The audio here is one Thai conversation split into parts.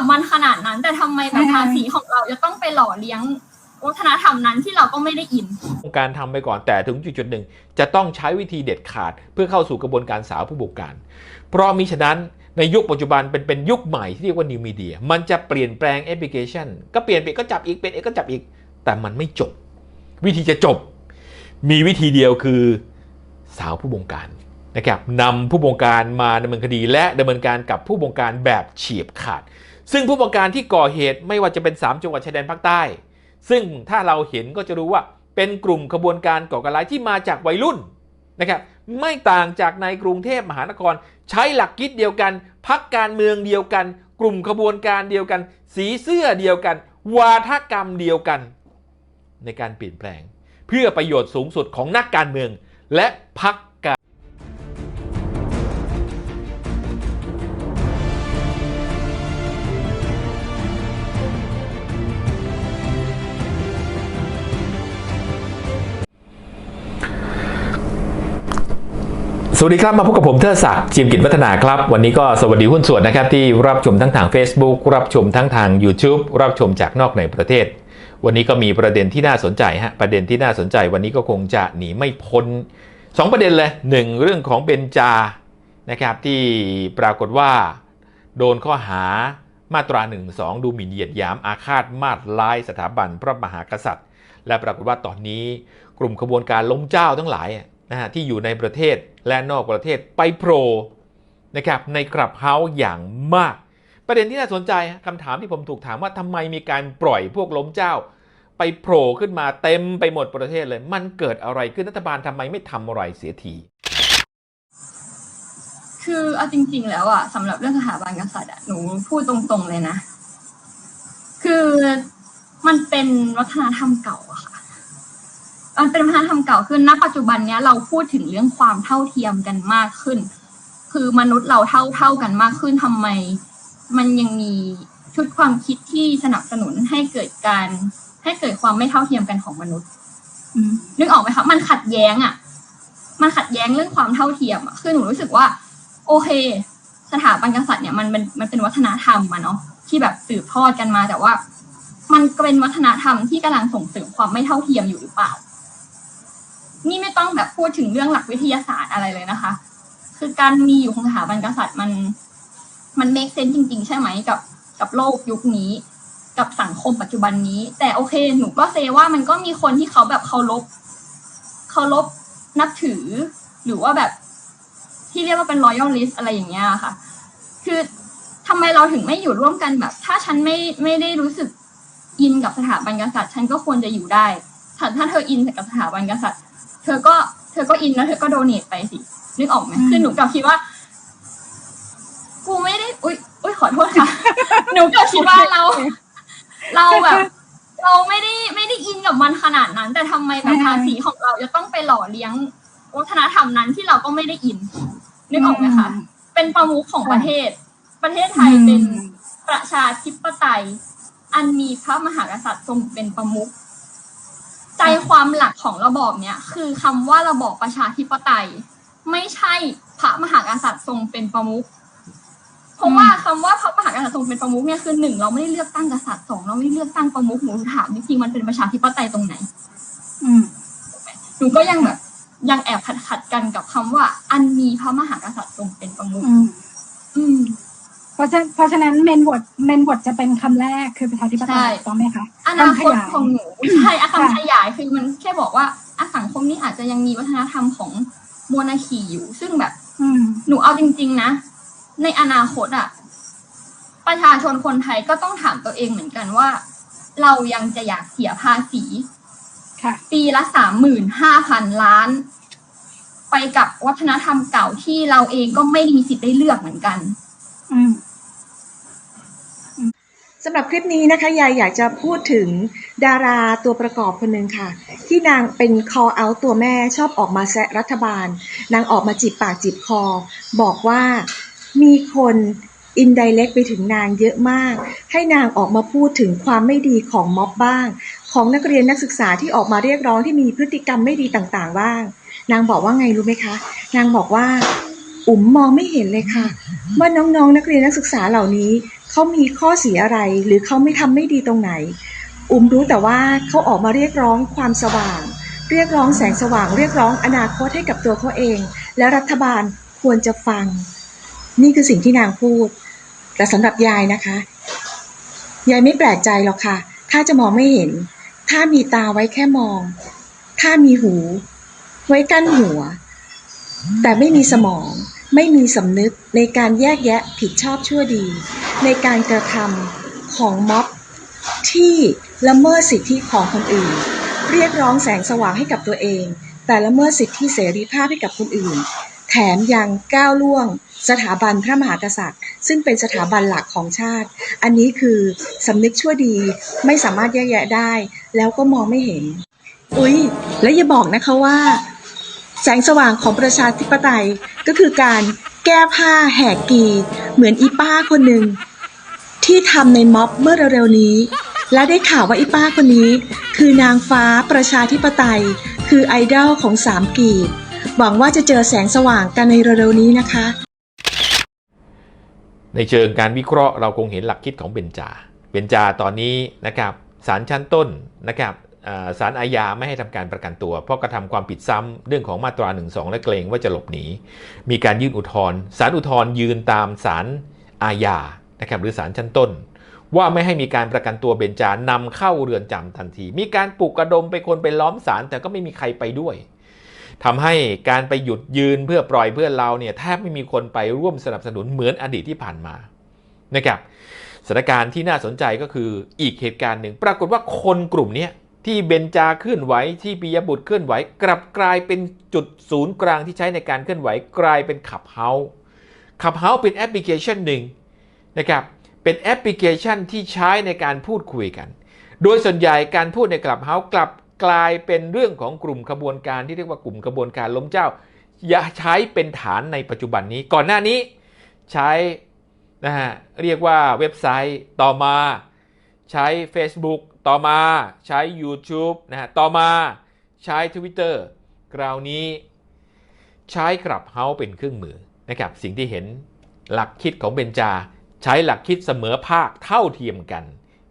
กับมันขนาดนั้น แต่ทำไมแบบภาษีของเราจะต้องไปหล่อเลี้ยงวัฒนธรรมนั้นที่เราก็ไม่ได้อิน การทำไปก่อนแต่ถึงจุดจุดหนึ่งจะต้องใช้วิธีเด็ดขาด เพื่อเข้าสู่กระบวนการสาวผู้บงการ เพราะมิฉะนั้นในยุคปัจจุบันเป็นเป็นยุคใหม่ที่เรียกว่า New Media มันจะเปลี่ยนแปลงแอปพลิเคชัน ก็เปลี่ยนไปก็จับอีกเป็นเอกก็จับอีก แต่มันไม่จบ วิธีจะจบ มีวิธีเดียวคือสาวผู้บงการนะครับนำผู้บงการมาดำเนินคดีและดำเนินการกับผู้บงการแบบเฉียบขาด ซึ่งผู้บงการที่ก่อเหตุไม่ว่าจะเป็น 3 จังหวัดชายแดนภาคใต้ ซึ่งถ้าเราเห็นก็จะรู้ว่าเป็นกลุ่มขบวนการก่อการร้ายที่มาจากวัยรุ่นนะครับไม่ต่างจากในกรุงเทพมหานคร ใช้หลักคิดเดียวกัน พักการเมืองเดียวกัน กลุ่มขบวนการเดียวกัน สีเสื้อเดียวกัน วาทกรรมเดียวกัน ในการเปลี่ยนแปลง เพื่อประโยชน์สูงสุดของนักการเมือง และพัก สวัสดีครับ มาพบกับผมเทิดศักดิ์จิมกิจวัฒนาครับ วันนี้ก็สวัสดีหุ้นส่วนนะครับ ที่รับชมทั้งทาง Facebook รับชมทั้งทาง YouTube รับชมจากนอกในประเทศ วันนี้ก็มีประเด็นที่น่าสนใจฮะประเด็นที่น่าสนใจวันนี้ก็คงจะหนีไม่พ้น 2 ประเด็นเลย 1 เรื่องของเบนจานะครับที่ปรากฏว่าโดนข้อหามาตรา1นึดูหมิ่นเหยียดหยามอาฆาตมาตร้ายสถาบันพระมหากษัตริย์ และปรากฏว่าตอนนี้กลุ่มขบวนการล้มเจ้าทั้งหลายนะฮะที่อยู่ในประเทศ และนอกประเทศไปโผล่นะครับในกลับเฮาส์อย่างมาก ประเด็นที่น่าสนใจคำถามที่ผมถูกถามว่าทำไมมีการปล่อยพวกล้มเจ้า ไปโผล่ขึ้นมาเต็มไปหมดประเทศเลย มันเกิดอะไรขึ้นรัฐบาลทำไมไม่ทำอะไรเสียทีคือเอาจริง ๆ แล้วอะสำหรับเรื่องสถาบันกษัตริย์อะหนูพูดตรงๆเลยนะ คือมันเป็นวัฒนธรรมเก่าอะค่ะ มันเป็นวัฒนธรรมเก่าขึ้นณปัจจุบันเนี้ยเราพูดถึงเรื่องความเท่าเทียมกันมากขึ้น คือมนุษย์เราเท่าเท่ากันมากขึ้นทำไม มันยังมีชุดความคิดที่สนับสนุนให้เกิดการ ให้เกิดความไม่เท่าเทียมกันของมนุษย์อนึกออกไหมคะมันขัดแย้งอะมันขัดแย้งเรื่องความเท่าเทียมอะคือหนูรู้สึกว่า โอเค สถาบันกษัตริย์เนี่ยมันเป็นมันเป็นวัฒนธรรมมาเนาะที่แบบสืบทอดกันมาแต่ว่า มันเป็นวัฒนธรรมที่กำลังส่งเสริมความไม่เท่าเทียมอยู่หรือเปล่า นี่ไม่ต้องแบบพูดถึงเรื่องหลักวิทยาศาสตร์อะไรเลยนะคะ คือการมีอยู่ของสถาบันกษัตริย์มัน มันเมคเซนจริง ๆ ใช่ไหมกับ กับโลกยุคนี้ กับสังคมปัจจุบันนี้ แต่โอเค หนูก็เซว่ามันก็มีคนที่เขาแบบเคารพเคารพนับถือ หรือว่าแบบที่เรียกว่าเป็น royal list อะไรอย่างเงี้ยค่ะ คือทำไมเราถึงไม่อยู่ร่วมกันแบบ ถ้าฉันไม่ไม่ได้รู้สึกอินกับสถาบันกษัตริย์ ฉันก็ควรจะอยู่ได้ถ้าถ้าเธออินกับสถาบันกษัตริย์ ธอก็เธอก็อินแล้วเธอก็โดเนทไปสิ นึกออกไหมอืมคือหนูกลับคิดว่า กูไม่ได้ อุ้ยอุ้ยขอโทษค่ะ หนูกลับคิดว่าเรา เราแบบ เราไม่ได้ไม่ได้อินกับมันขนาดนั้น แต่ทำไมแบบภาษีของเราจะต้องไปหล่อเลี้ยงวัฒนธรรมนั้นที่เราก็ไม่ได้อิน นึกออกไหมคะ เป็นประมุขของประเทศ ประเทศไทยเป็นประชาธิปไตย อันมีพระมหากษัตริย์ทรงเป็นประมุข ใจความหลักของระบอบเนี้ยคือคำว่าระบอบประชาธิปไตย ไม่ใช่พระมหากษัตริย์ทรงเป็นประมุขเพราะว่าคำว่าพระมหากษัตริย์ทรงเป็นประมุขเนี่ยคือหนึ่งเราไม่ได้เลือกตั้งกษัตริย์สองเราไม่ได้เลือกตั้งประมุขหนูถามจริงๆมันเป็นประชาธิปไตยตรงไหน อืมหนูก็ยังแบบยังแอบขัดขัดๆกันกับคำว่า อันมีพระมหากษัตริย์ทรงเป็นประมุขอืมอืมเพ ราะฉะเพราะฉะนั้นเมนบทเมนบทจะเป็นคำแรกคือประชาธิปไตใช่ยถูกต้องไหมคะอนาคตำขยายของหนูใช่อะค่ะคำขยายคือมันแค่บอกว่าอะสังคมนี้อาจจะยังมีวัฒนธรรมของโมนาคีอยู่ ซึ่งแบบอืมหนูเอาจริง ๆ นะ ในอนาคตอะประชาชนคนไทยก็ต้องถามตัวเองเหมือนกันว่า เรายังจะอยากเสียภาษีค่ะปีละสามหมื่นห้าพันล้าน ไปกับวัฒนธรรมเก่าที่เราเองก็ไม่มีสิทธิ์ได้เลือกเหมือนกัน อืม สำหรับคลิปนี้นะคะยายอยากจะพูดถึงดาราตัวประกอบคนหนึ่งค่ะ ที่นางเป็น call out ตัวแม่ชอบออกมาแซะรัฐบาล นางออกมาจีบปากจีบคอ บอกว่ามีคนอินไดเ c กไปถึงนางเยอะมาก ให้นางออกมาพูดถึงความไม่ดีของม็อบบ้าง ของนักเรียนนักศึกษาที่ออกมาเรียกร้องที่มีพฤติกรรมไม่ดีต่างๆบ้าง นางบอกว่าไงรู้ไหมคะ นางบอกว่าอุ๋มมองไม่เห็นเลยค่ะว่าน้องๆนักเรียนนักศึกษาเหล่านี้ เขามีข้อเสียอะไร หรือเขาไม่ทำไม่ดีตรงไหน อุ้มรู้แต่ว่าเขาออกมาเรียกร้องความสว่าง เรียกร้องแสงสว่าง เรียกร้องอนาคตให้กับตัวเขาเอง และรัฐบาลควรจะฟัง นี่คือสิ่งที่นางพูด แต่สำหรับยายนะคะ ยายไม่แปลกใจหรอกค่ะ ถ้าจะมองไม่เห็น ถ้ามีตาไว้แค่มอง ถ้ามีหู ไว้กั้นหัว แต่ไม่มีสมองไม่มีสำนึกในการแยกแยะผิดชอบชั่วดี ในการกระทำของม็อบที่ละเมิดสิทธิของคนอื่น เรียกร้องแสงสว่างให้กับตัวเอง แต่ละเมิดสิทธิเสรีภาพให้กับคนอื่น แถมยังก้าวล่วง สถาบันพระมหากษัตริย์ ซึ่งเป็นสถาบันหลักของชาติ อันนี้คือสำนึกชั่วดีไม่สามารถแยกแยะได้ แล้วก็มองไม่เห็น อุ๊ย และอย่าบอกนะคะว่า แสงสว่างของประชาธิปไตยก็คือการแก้ผ้าแหกกี เหมือนอีป้าคนหนึ่ง ที่ทำในม็อบเมื่อเร็วๆนี้ และได้ข่าวว่าอีป้าคนนี้ คือนางฟ้าประชาธิปไตย คือไอดอลของสามกีบหวังว่าจะเจอแสงสว่างกันในเร็วๆนี้นะคะ ในเชิงการวิเคราะห์เราคงเห็นหลักคิดของเบนจา เบนจาตอนนี้นะครับศาลชั้นต้นนะครับอ่าศาลอาญาไม่ให้ทำการประกันตัว เพราะกระทำความผิดซ้ำเรื่องของมาตรา1นึและเกรงว่าจะหลบหนี มีการยื่นอุทธรณ์ศาลอุทธรณ์ยืนตามศาลอาญา นะครับหรือศาลชั้นต้น ว่าไม่ให้มีการประกันตัวเบนจานำเข้าเรือนจำทันที มีการปลุกกระดมไปคนไปล้อมศาลแต่ก็ไม่มีใครไปด้วยทำให้การไปหยุดยืนเพื่อปล่อยเพื่อนเราเนี่ยแทบไม่มีคนไปร่วมสนับสนุนเหมือนอดีตที่ผ่านมานะครับสถานการณ์ที่น่าสนใจก็คืออีกเหตุการณ์หนึ่ง ปรากฏว่าคนกลุ่มเนี้ยที่เบนจาเคลื่อนไหวที่ปิยบุตรเคลื่อนไหว กลับกลายเป็นจุดศูนย์กลางที่ใช้ในการเคลื่อนไหว กลายเป็นขับเฮาขับเฮาเป็นแอปพลิเคชันหนึ่ง นะครับเป็นแอปพลิเคชันที่ใช้ในการพูดคุยกัน โดยส่วนใหญ่การพูดในกลับเฮากลับกลายเป็นเรื่องของกลุ่มขบวนการที่เรียกว่ากลุ่มขบวนการล้มเจ้าอย่าใช้เป็นฐานในปัจจุบันนี้ ก่อนหน้านี้ใช้นะฮะเรียกว่าเว็บไซต์ต่อมาใช้ Facebook ต่อมาใช้ YouTube นะฮะต่อมาใช้ Twitter คราวนี้ใช้กลับเฮาเป็นเครื่องมือนะครับสิ่งที่เห็นหลักคิดของเบนจา ใช้หลักคิดเสมอภาคเท่าเทียมกัน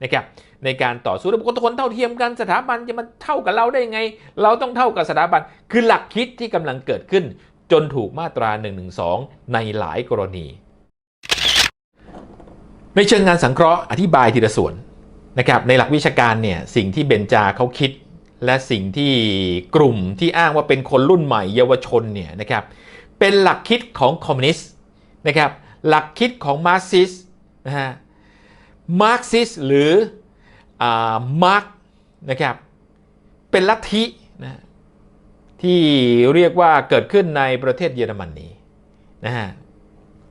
นะครับในการต่อสู้ระบบคนเท่าเทียมกันสถาบันจะมาเท่ากับเราได้ไง เราต้องเท่ากับสถาบัน คือหลักคิดที่กำลังเกิดขึ้น จนถูกมาตรา112ในหลายกรณี ในเชิงงานสังเคราะห์อธิบายทีละส่วนนะครับในหลักวิชาการเนี่ยสิ่งที่เบนจาเขาคิด และสิ่งที่กลุ่มที่อ้างว่าเป็นคนรุ่นใหม่เยาวชนเนี่ยนะครับเป็นหลักคิดของคอมมิวนิสต์นะครับ หลักคิดของมาร์กซิสนะฮะมาร์กซิสหรือมาร์กนะครับเป็นลัทธินะที่เรียกว่าเกิดขึ้นในประเทศเยอรมนนีนะฮะ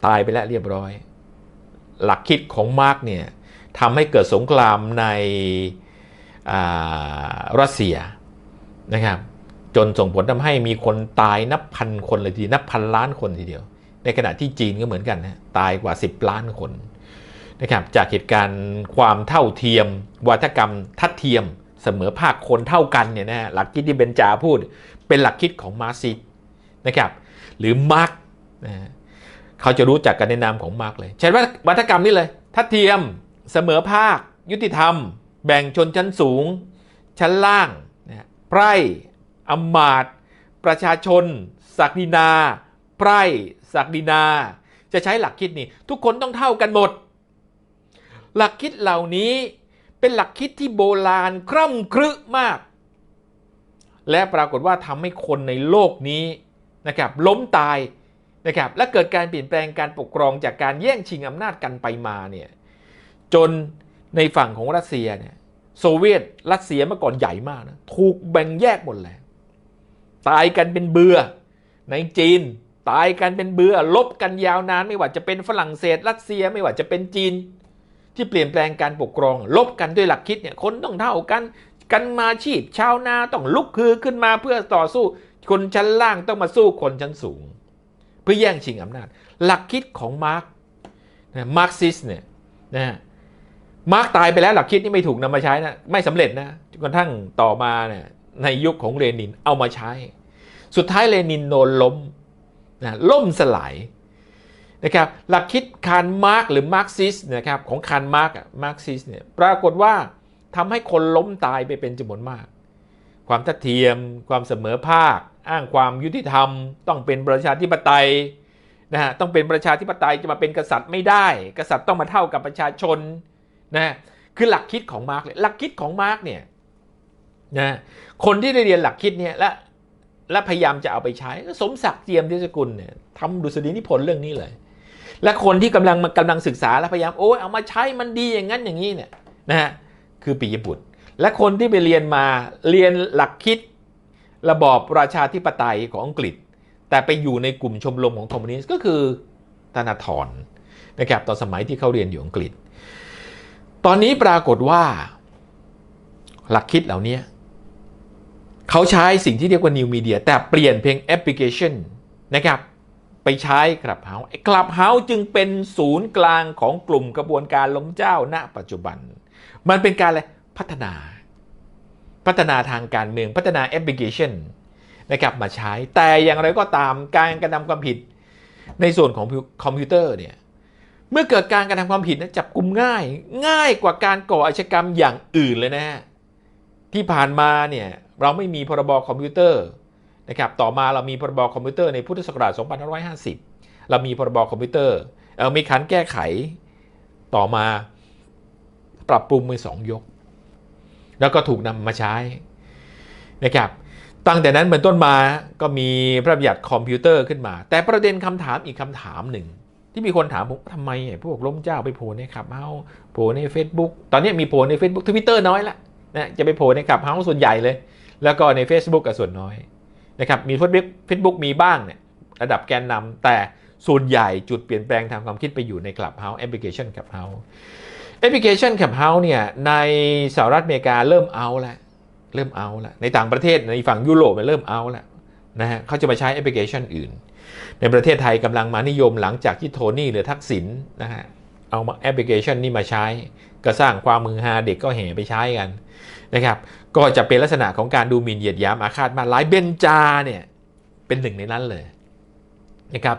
ตายไปแล้วเรียบร้อย หลักคิดของมาร์กเนี่ยทำให้เกิดสงครามในรัสเซียนะครับจนส่งผลทำให้มีคนตายนับพันคนเลยทีนับพันล้านคนทีเดียว ในขณะที่จีนก็เหมือนกันนะตายกว่า 10 ล้านคนนะครับจากเหตุการณ์ความเท่าเทียม วัฒกรรมทัดเทียมเสมอภาคคนเท่ากันเนี่ยนะหลักคิดที่เบนจาพูด เป็นหลักคิดของมาร์ซิสนะครับหรือมาร์กนะฮะเขาจะรู้จักกันในนามของมาร์กเลยใช้ว่าวัฒกรรมนี่เลยทัดเทียมเสมอภาค ยุติธรรม แบ่งชนชั้นสูง ชั้นล่างนะไพร่อมาตประชาชน ศักดินา ไพร่ศักดินา จะใช้หลักคิดนี้ ทุกคนต้องเท่ากันหมด หลักคิดเหล่านี้เป็นหลักคิดที่โบราณคร่ำครึมาก และปรากฏว่าทำให้คนในโลกนี้นะครับล้มตายนะครับและเกิดการเปลี่ยนแปลงการปกครองจากการแย่งชิงอำนาจกันไปมาเนี่ยจนในฝั่งของรัสเซียเนี่ยโซเวียตรัสเซียเมื่อก่อนใหญ่มากนะถูกแบ่งแยกหมดเลยตายกันเป็นเบือในจีน ตายกันเป็นเบือลบกันยาวนาน ไม่ว่าจะเป็นฝรั่งเศสรัสเซียไม่ว่าจะเป็นจีน ที่เปลี่ยนแปลงการปกครอง ลบกันด้วยหลักคิดเนี่ยคนต้องเท่ากัน กันมาชีพชาวนาต้องลุกคือขึ้นมาเพื่อต่อสู้ คนชั้นล่างต้องมาสู้คนชั้นสูง เพื่อแย่งชิงอำนาจ หลักคิดของมาร์กนะมาร์กซิสเนี่ยนะฮะมาร์กตายไปแล้วหลักคิดนี่ไม่ถูกนำมาใช้นะไม่สำเร็จนะจนกระทั่งต่อมาเนี่ยในยุคของเลนินเอามาใช้ สุดท้ายเลนินโดนล้ม นะล่มสลายนะครับหลักคิดคาร์มาร์กหรือมาร์กซิสนะครับของคาร์มาร์กมาร์กซิสเนี่ยปรากฏว่าทำให้คนล้มตายไปเป็นจำนวนมาก ความทัดเทียม ความเสมอภาค อ้างความยุติธรรม ต้องเป็นประชาธิปไตยนะฮะต้องเป็นประชาธิปไตยจะมาเป็นกษัตริย์ไม่ได้ กษัตริย์ต้องมาเท่ากับประชาชนนะฮะคือหลักคิดของมาร์กเลยหลักคิดของมาร์กเนี่ยนะคนที่ได้เรียนหลักคิดเนี่ยและ และพยายามจะเอาไปใช้ สมศักดิ์เจียมทิศกุลเนี่ยทำดุษฎีนิพนธ์เรื่องนี้เลย และคนที่กำลังมากำลังศึกษาและพยายามโอ้ยเอามาใช้มันดีอย่างนั้นอย่างนี้เนี่ยนะฮะคือปิยบุตร และคนที่ไปเรียนมาเรียนหลักคิด ระบอบราชาธิปไตยของอังกฤษ แต่ไปอยู่ในกลุ่มชมรมของคอมมิวนิสต์ก็คือธนาธรนะครับตอนสมัยที่เขาเรียนอยู่อังกฤษ ตอนนี้ปรากฏว่า หลักคิดเหล่านี้ เขาใช้สิ่งที่เรียกว่า New Media แต่เปลี่ยนเพียงแอปพลิเคชันนะครับ ไปใช้กลับเฮาส์กลับเฮาส์จึงเป็นศูนย์กลางของกลุ่มกระบวนการล้มเจ้าณปัจจุบัน มันเป็นการอะไรพัฒนา พัฒนาทางการเมืองพัฒนาแอปพลิเคชันนะครับมาใช้แต่อย่างไรก็ตามการกระทำความผิดในส่วนของคอมพิวเตอร์เนี่ยเมื่อเกิดการกระทำความผิดนะจับกลุ่มง่าย ง่ายกว่าการก่ออาชญากรรมอย่างอื่นเลยนะฮะที่ผ่านมาเนี่ย เราไม่มีพรบคอมพิวเตอร์นะครับต่อมาเรามีพรบคอมพิวเตอร์ในพุทธศักราช 2550 เรามีพรบคอมพิวเตอร์เออมีขันแก้ไขต่อมาปรับปรุงมือสองยก แล้วก็ถูกนำมาใช้นะครับตั้งแต่นั้นเป็นต้นมาก็มีพระบัญญัติคอมพิวเตอร์ขึ้นมา แต่ประเด็นคำถามอีกคำถามหนึ่ง ที่มีคนถามผมทำไมไอ้พวกล้มเจ้าไปโผล่ในขับเฮาโผล่ใน Facebook ตอนนี้มีโผล่ใน Facebook ทวิตเตอร์น้อยละนะจะไปโผล่ในขับเฮาส่วนใหญ่เลย แล้วก็ใน Facebook กับส่วนน้อยนะครับมี Facebook Facebook มีบ้างเนี่ยระดับแกนนำแต่ส่วนใหญ่จุดเปลี่ยนแปลงทางความคิดไปอยู่ใน Clubhouse แอปพลิเคชัน Clubhouse แอปพลิเคชัน Clubhouse เนี่ยในสหรัฐอเมริกาเริ่มเอาแล้วเริ่มเอาแล้วในต่างประเทศในฝั่งยุโรปมันเริ่มเอาแล้วนะฮะเขาจะมาใช้แอปพลิเคชันอื่น ในประเทศไทยกำลังมานิยมหลังจากที่โทนี่หรือทักษิณนะฮะเอามาแอปพลิเคชันนี้มาใช้ ก็สร้างความมือฮาเด็กก็แห่ไปใช้กัน นะครับก็จะเป็นลักษณะของการดูหมิ่นเหยียดหยามอาฆาตมาหลายเบนจาเนี่ยเป็นหนึ่งในนั้นเลยนะครับ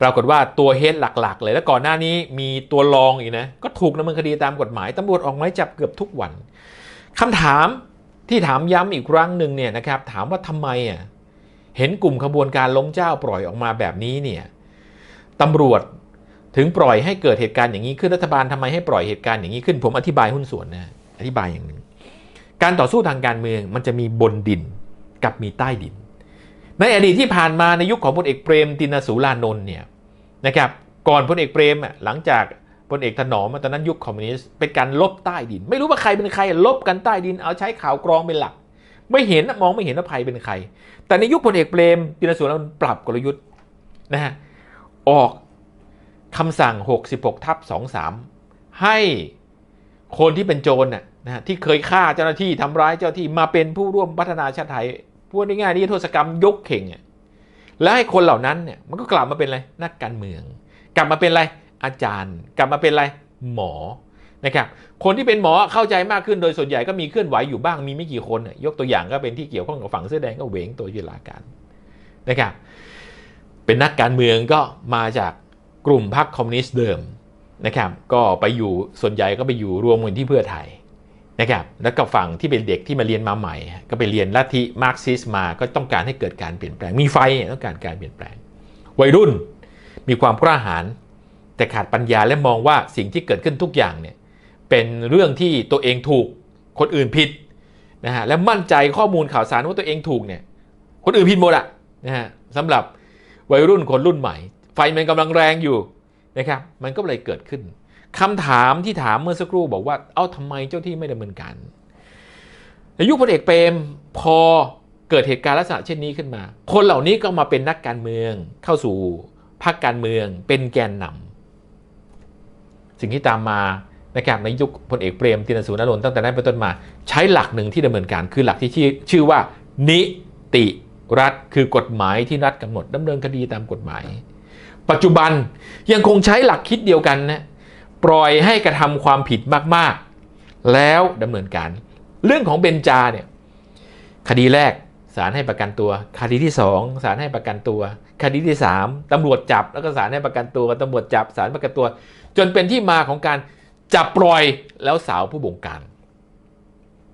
ปรากฏว่าตัวเฮดหลักๆ เลยแล้วก่อนหน้านี้มีตัวรองอีกนะก็ถูกดำเนินคดีตามกฎหมายตำรวจออกหมายจับเกือบทุกวันคำถามที่ถามย้ำอีกครั้งหนึ่งเนี่ยนะครับถามว่าทำไมอะเห็นกลุ่มขบวนการล้มเจ้าปล่อยออกมาแบบนี้เนี่ยตำรวจถึงปล่อยให้เกิดเหตุการณ์อย่างนี้ขึ้นรัฐบาลทำไมให้ปล่อยเหตุการณ์อย่างนี้ขึ้น ผมอธิบายหุ้นส่วนนะอธิบายอย่างหนึ่ง การต่อสู้ทางการเมืองมันจะมีบนดินกับมีใต้ดิน ในอดีตที่ผ่านมาในยุคของพลเอกเปรมตินสุรานนท์เนี่ยนะครับก่อนพลเอกเปรมอะหลังจากพลเอกถนอมตอนนั้นยุคคอมมิวนิสต์เป็นการลบใต้ดิน ไม่รู้ว่าใครเป็นใครลบกันใต้ดินเอาใช้ข่าวกรองเป็นหลัก ไม่เห็นมองไม่เห็นว่าใครเป็นใคร แต่ในยุคพลเอกเปรมตินสุรานนท์ปรับกลยุทธ์นะฮะออกคำสั่ง 66ทับ23 ให้คนที่เป็นโจรน่ะ นะที่เคยฆ่าเจ้าหน้าที่ทำร้ายเจ้าที่มาเป็นผู้ร่วมพัฒนาชาติไทยพูดง่ายๆนี่โทษกรรมยกเข่งอะแล้วให้คนเหล่านั้นเนี่ยมันก็กลับมาเป็นอะไรนักการเมือง กลับมาเป็นอะไรอาจารย์ กลับมาเป็นอะไรหมอนะครับคนที่เป็นหมอเข้าใจมากขึ้นโดยส่วนใหญ่ก็มีเคลื่อนไหวอยู่บ้างมีไม่กี่คนน่ะยกตัวอย่างก็เป็นที่เกี่ยวข้องกับฝั่งเสื้อแดงก็เหวงตัวยุลาการนะครับเป็นนักการเมืองก็มาจากกลุ่มพรรคคอมมิวนิสต์เดิมนะครับก็ไปอยู่ส่วนใหญ่ก็ไปอยู่รวมกันที่เพื่อไทย นะครับแล้วก็ฝั่งที่เป็นเด็กที่มาเรียนมาใหม่ ก็ไปเรียนลัทธิมาร์กซิสมาก็ต้องการให้เกิดการเปลี่ยนแปลง มีไฟต้องการการเปลี่ยนแปลง วัยรุ่นมีความกล้าหาญแต่ขาดปัญญาและมองว่าสิ่งที่เกิดขึ้นทุกอย่างเนี่ยเป็นเรื่องที่ตัวเองถูกคนอื่นผิดนะฮะและมั่นใจข้อมูลข่าวสารว่าตัวเองถูกเนี่ยคนอื่นผิดหมดอะนะฮะสำหรับวัยรุ่นคนรุ่นใหม่ ไฟมันกำลังแรงอยู่นะครับมันก็เลยเกิดขึ้น คำถามที่ถามเมื่อสักครู่บอกว่า เอ้าทำไมเจ้าที่ไม่ดำเนินการในยุคพลเอกเปรมพอเกิดเหตุการณ์ลักษณะเช่นนี้ขึ้นมา คนเหล่านี้ก็มาเป็นนักการเมืองเข้าสู่พรรคการเมืองเป็นแกนนำสิ่งที่ตามมานะครับในยุคพลเอกเปรมตินสุนนท์ตั้งแต่นั้นเป็นต้นมา ใช้หลักหนึ่งที่ดำเนินการคือหลักที่ชื่อชื่อว่า นิติรัฐคือกฎหมายที่รัฐกำหนดดำเนินคดีตามกฎหมาย ปัจจุบันยังคงใช้หลักคิดเดียวกันนะ ปล่อยให้กระทำความผิดมากๆ แล้วดำเนินการ เรื่องของเบนจาเนี่ยคดีแรกศาลให้ประกันตัว คดีที่2ศาลให้ประกันตัว คดีที่ 3ตำรวจจับแล้วก็ศาลให้ประกันตัวตำรวจจับศาลประกันตัว จนเป็นที่มาของการจับปล่อยแล้วสาวผู้บงการ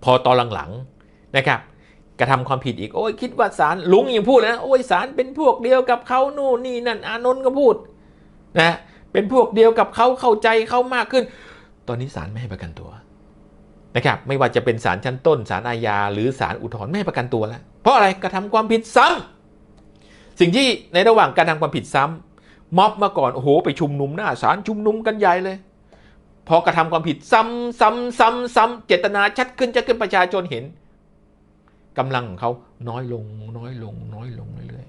พอตอนหลังๆนะครับกระทำความผิดอีกโอ้ยคิดว่าศาลลุงยังพูดเลยนะโอ้ยศาลเป็นพวกเดียวกับเขานู่นนี่นั่นอานนท์ก็พูดนะ เป็นพวกเดียวกับเขาเข้าใจเขามากขึ้น ตอนนี้ศาลไม่ให้ประกันตัวนะครับไม่ว่าจะเป็นศาลชั้นต้นศาลอาญาหรือศาลอุทธรณ์ไม่ให้ประกันตัวแล้ว เพราะอะไรกระทำความผิดซ้ำสิ่งที่ในระหว่างการทำความผิดซ้ำม็อบมาก่อนโอ้โหไปชุมนุมหน้าศาลชุมนุมกันใหญ่เลย พอกระทำความผิดซ้ำซ้ำซ้ำซ้ำเจตนาชัดขึ้นชัดขึ้นประชาชนเห็นกำลังของเขาน้อยลงน้อยลงน้อยลงเรื่อย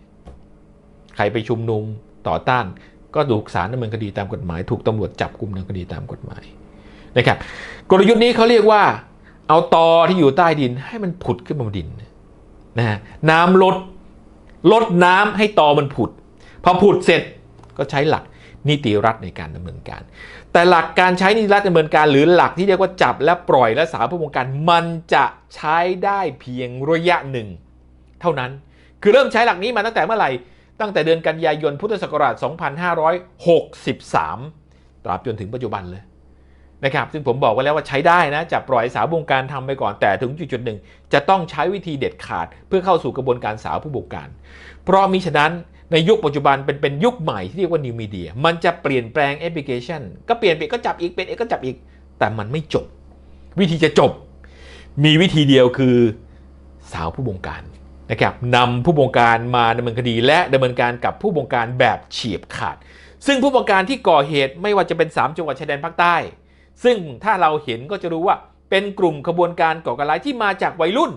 ๆใครไปชุมนุมต่อต้าน ก็ถูกศาลดำเนินคดีตามกฎหมาย ถูกตำรวจจับกลุ่มดำเนินคดีตามกฎหมายนะครับกลยุทธ์นี้เขาเรียกว่า เอาตอที่อยู่ใต้ดินให้มันผุดขึ้นมาบนดินนะฮะน้ำลดลดน้ำให้ตอมันผุด พอผุดเสร็จก็ใช้หลักนิติรัฐในการดำเนินการ แต่หลักการใช้นิติรัฐดำเนินการ หรือหลักที่เรียกว่าจับและปล่อยและสาวผู้บงการมันจะใช้ได้เพียงระยะหนึ่ง เท่านั้น คือเริ่มใช้หลักนี้มาตั้งแต่เมื่อไหร่ ตั้งแต่เดือนกันยายนพุทธศักราช 2563 ตราบจนถึงปัจจุบันเลยนะครับซึ่งผมบอกไว้แล้วว่าใช้ได้นะจับปล่อยสาวบงการทำไปก่อนแต่ถึงจุดๆหนึ่งจะต้องใช้วิธีเด็ดขาด เพื่อเข้าสู่กระบวนการสาวผู้บงการ เพราะมิฉะนั้นในยุคปัจจุบันเป็นเป็นยุคใหม่ที่เรียกว่า New Media มันจะเปลี่ยนแปลงแอปพลิเคชัน ก็เปลี่ยนไปก็จับอีกเป็นเอกก็จับอีก แต่มันไม่จบ วิธีจะจบ มีวิธีเดียวคือสาวผู้บงการ นะครับนำผู้บงการมาดำเนินคดี และดำเนินการกับผู้บงการแบบเฉียบขาด ซึ่งผู้บงการที่ก่อเหตุไม่ว่าจะเป็น 3 จังหวัดชายแดนภาคใต้ ซึ่งถ้าเราเห็นก็จะรู้ว่าเป็นกลุ่มขบวนการก่อการร้ายที่มาจากวัยรุ่น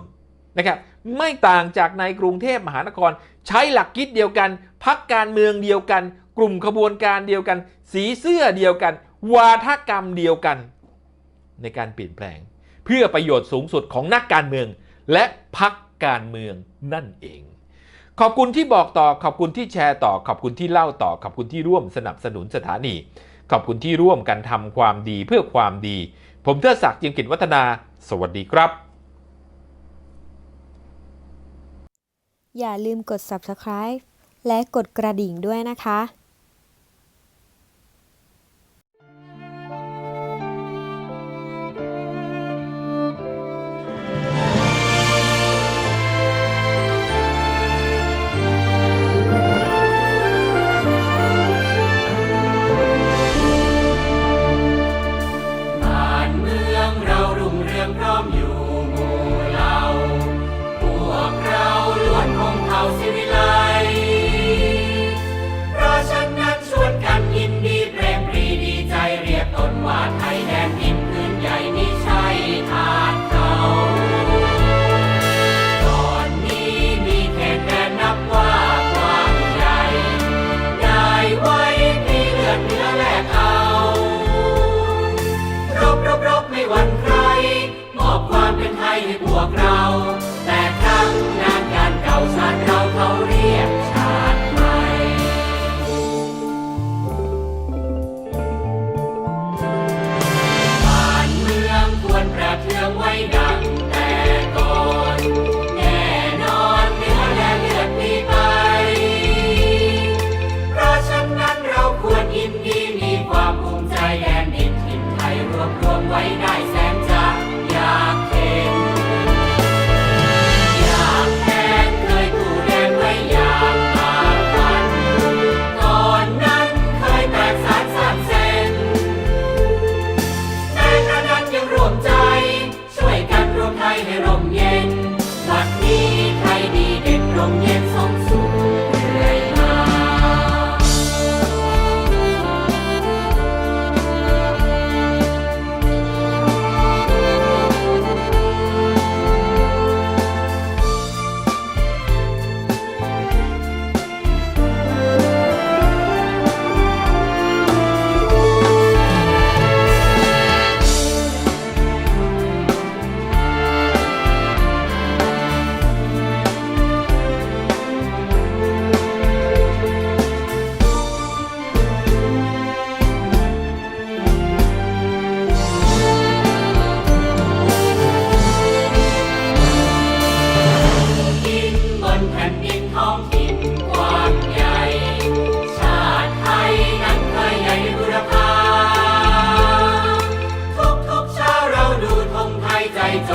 นะครับไม่ต่างจากในกรุงเทพมหานคร ใช้หลักคิดเดียวกันพักการเมืองเดียวกัน กลุ่มขบวนการเดียวกัน สีเสื้อเดียวกัน วาทกรรมเดียวกัน ในการเปลี่ยนแปลง เพื่อประโยชน์สูงสุดของนักการเมือง และพัก การเมืองนั่นเอง ขอบคุณที่บอกต่อขอบคุณที่แชร์ต่อ ขอบคุณที่เล่าต่อ ขอบคุณที่ร่วมสนับสนุนสถานี ขอบคุณที่ร่วมกันทำความดีเพื่อความดี ผมเทิดศักดิ์เจียมกิจวัฒนา สวัสดีครับ อย่าลืมกด subscribe และกดกระดิ่งด้วยนะคะ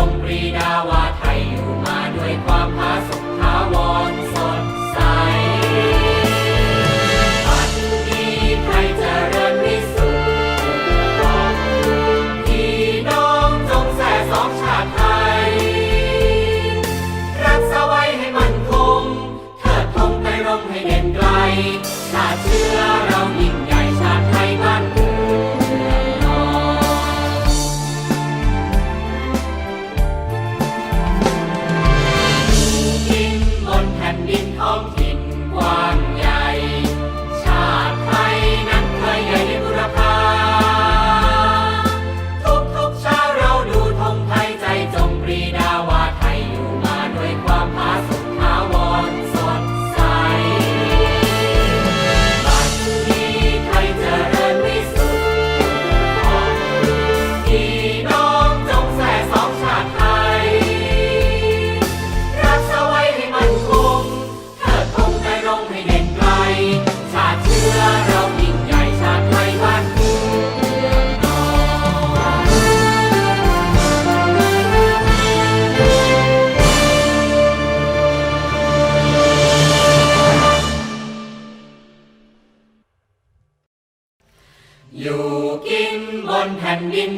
งปรีดาว่าไทยอยู่มาด้วยความผาสุก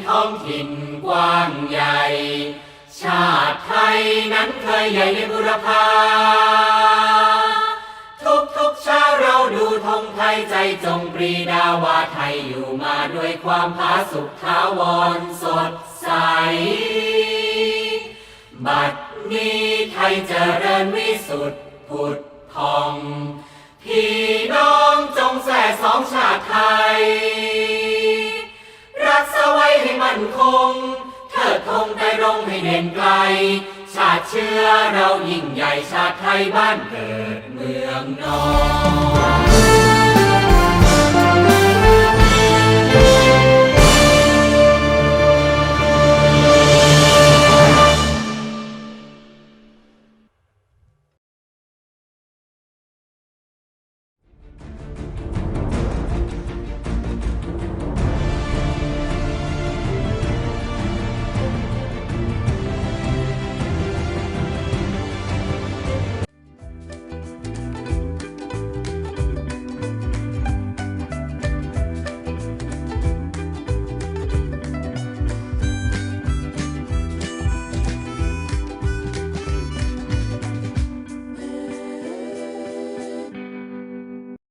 ท้องถิ่นกว้างใหญ่ ชาติไทยนั้นเคยใหญ่ในบุรพาทุกทุกชาเราดูธงไทยใจจงปรีดาว่าไทยอยู่มาด้วยความผาสุกท้าวรสดใส บัดนี้ไทยเจริญวิสุทธิ์ผุดพอง พี่น้องจงแส่สองชาติไทย ไว้ให้มั่นคง เถิดคงไตรรงให้เด่นไกล ชาติเชื้อเรายิ่งใหญ่ชาติไทยบ้านเกิดเมืองนอน